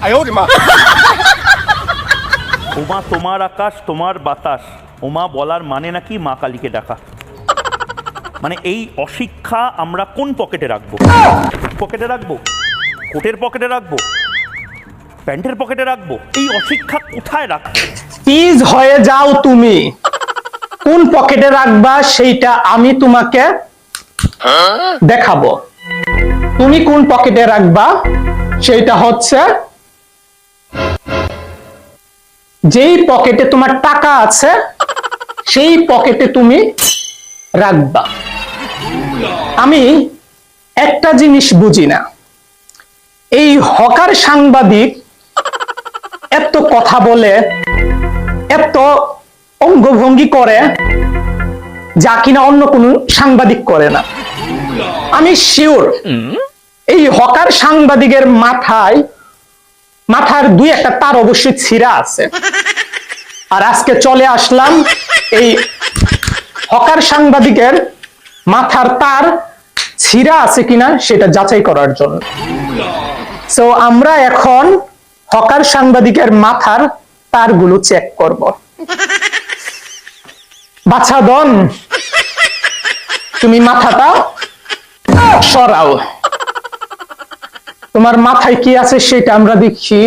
哎呦我的妈！ ওমা তোমার আকাশ তোমার বাতাস ওমা বলার মানে নাকি মা কালীকে ডাকা মানে এই অশিক্ষা আমরা কোন পকেটে রাখবো পকেটে রাখবো কোটের পকেটে রাখবো প্যান্টের পকেটে রাখবো এই অশিক্ষা কোথায় রাখবো প্লিজ হয়ে যাও তুমি কোন পকেটে রাখবা সেইটা আমি তোমাকে দেখাবো তুমি কোন পকেটে রাখবা সেইটা হচ্ছে যেই পকেটে তোমার টাকা আছে, সেই পকেটে তুমি রাখবা। আমি একটা জিনিস বুঝি না। এই হকার সাংবাদিক এত কথা বলে, এত অঙ্গভঙ্গি করে, যা কিনা অন্য কোন সাংবাদিক করে না। আমি শিওর এই হকার সাংবাদিকের মাথায়, মাথার দুই একটা তার অবশ্যই ছিঁড়া আছে। আর আজকে চলে আসলাম এই হকার সাংবাদিকের মাথার তার ছিঁড়া আছে কিনা সেটা যাচাই করার জন্য। সো আমরা এখন হকার সাংবাদিকের মাথার তারগুলো চেক করব। বাছা দন তুমি মাথাটা সরাও। তোমার মাথায় কি আছে সেটা আমরা দেখি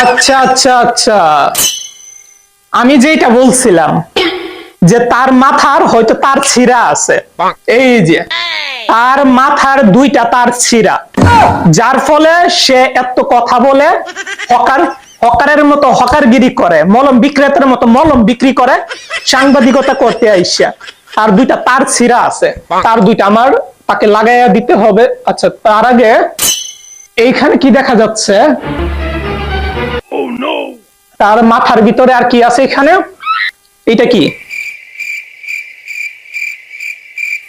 আচ্ছা আচ্ছা আচ্ছা। আমি যেটা বলছিলাম, যে তার মাথার হয়তো তার ছিঁড়া আছে। এই যে, তার মাথার দুইটা তার ছিঁড়া। যার ফলে সে এত কথা বলে, হকার হকারের মতো হকারগিরি করে মলম বিক্রেতার মতো মলম বিক্রি করে সাংবাদিকতা করতে আইসা। আর দুইটা তার ছিঁড়া আছে। তার দুইটা আমার তাকে লাগাইয়া দিতে হবে। আচ্ছা তার আগে এইখানে কি দেখা যাচ্ছে? Oh, তার মাথার ভিতরে আর কি আছে এখানে এটা কি?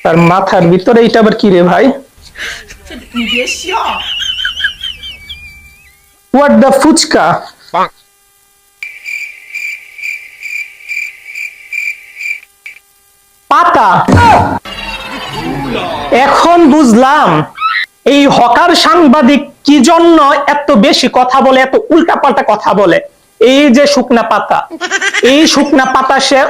তার মাথার ভিতরে এটা আবার কি রে ভাই? What the fuchka? Bonk. পাতা। এখন বুঝলাম এই হকার সাংবাদিক কি জন্য এত বেশি কথা বলে এত উল্টাপাল্টা কথা বলে? এই যে শুকনা পাতা এই শুকনা পাতা সে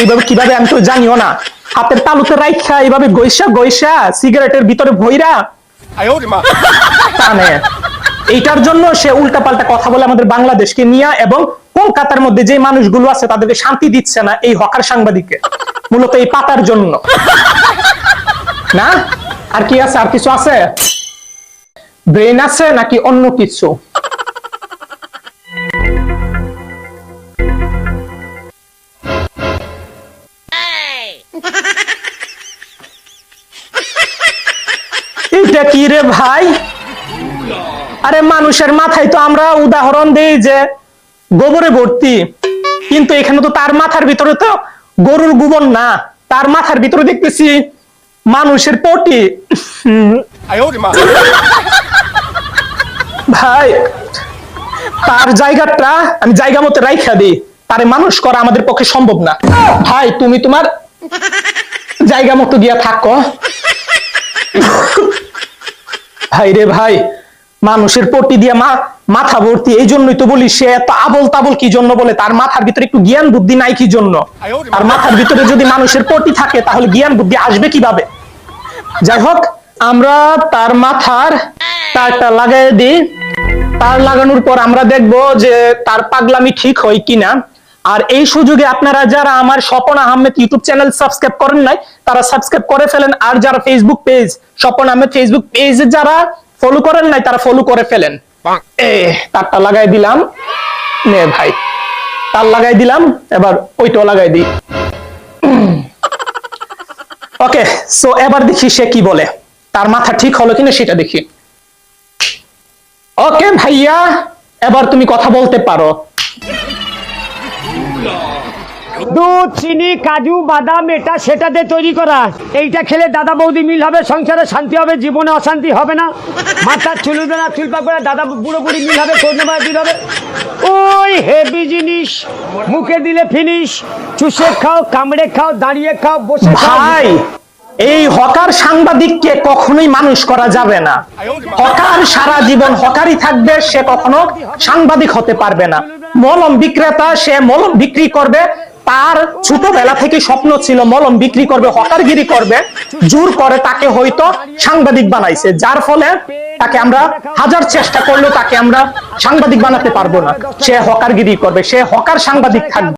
এইভাবে কীভাবে আমি তো জানিও না। হাতের তালুতে রাইখা এইভাবে গৈসা গৈসা সিগারেটের ভিতরে ভৈরা টানে। এইটার জন্য সে উল্টাপাল্টা কথা বলে আমাদের বাংলাদেশকে নিয়ে এবং কলকাতার মধ্যে যে মানুষগুলো আছে তাদেরকে শান্তি দিচ্ছে না এই হকার সাংবাদিককে। মূলত এই পাতার জন্য। না? আর কি আছে? আর কিছু আছে? ব্রেন আছে নাকি অন্য কিছু? এটা কি রে ভাই? আরে মানুষের মাথায় তো আমরা উদাহরণ দেই যে গোবরে ভর্তি। কিন্তু এখানে তো তার মাথার ভিতরে তো গরুর গোবর না। তার মাথার ভিতরে দেখতেছি মানুষের পটি। ভাই তার জায়গাটা আমি জায়গা মতো রাইখা দিই। তারে মানুষ করা আমাদের পক্ষে সম্ভব না। ভাই তুমি তোমার জায়গা মতো গিয়া থাকো। ভাই রে ভাই মানুষের পট্টি দিয়ে মা, মাথা ভর্তি, এই জন্যই তো বলি সে এত আবল তাবল কি জন্য বলে? তার মাথার ভিতরে একটু জ্ঞান বুদ্ধি নাই কি জন্য? আর মাথার ভিতরে যদি মানুষের পট্টি থাকে, তাহলে জ্ঞান বুদ্ধি আসবে কীভাবে? যাই হোক, আমরা তার মাথার তারটা লাগাই দিই। তার লাগানোর পর আমরা দেখব যে তার পাগলামি ঠিক হয় কিনা। আর এই সুযোগে আপনারা যারা আমার Swapan Ahmed YouTube channel subscribe করেন নাই, তারা সাবস্ক্রাইব করে ফেলেন। আর যারা Facebook page Swapan Ahmed Facebook পেজে যারা ফলো করেন নাই তারা ফলো করে ফেলেন। এ তারটা লাগাই দিলাম। নে ভাই তার লাগাই দিলাম এবার ওইটা লাগাই দিই। ওকে সো এবার দেখি সে কি বলে। তার মাথা ঠিক হলো কিনা সেটা দেখি। ওকে ভাইয়া এবার তুমি কথা বলতে পারো। দুধ, চিনি, কাজু, বাদাম, এটা সেটা দিয়ে তৈরি করা। এইটা খেলে দাদা বৌদি মিল হবে, সংসারে শান্তি হবে, জীবনে অশান্তি হবে না। মাথার চুল উঠবে না চুল পাক করে দাদা বুড়ো বুড়ি মিল হবে মিল হবে। ওই হেভি জিনিস, মুখে দিলে ফিনিশ চুষে খাও, কামড়ে খাও, দাঁড়িয়ে খাও, বসে খাও। ভাই, এই হকার সাংবাদিককে কখনোই মানুষ করা যাবে না। হকার সারা জীবন হকারই থাকবে, সে কখনো সাংবাদিক হতে পারবে না। মলম বিক্রেতা, সে মলম বিক্রি করবে তার ছোটবেলা থেকে স্বপ্ন ছিল মলম বিক্রি করবে, হকারগিরি করবে, জোর করে তাকে হয়তো সাংবাদিক বানাইছে, যার ফলে তাকে আমরা হাজার চেষ্টা করলেও তাকে আমরা সাংবাদিক বানাতে পারব না। সে হকারগিরি করবে, সে হকার সাংবাদিক থাকবে।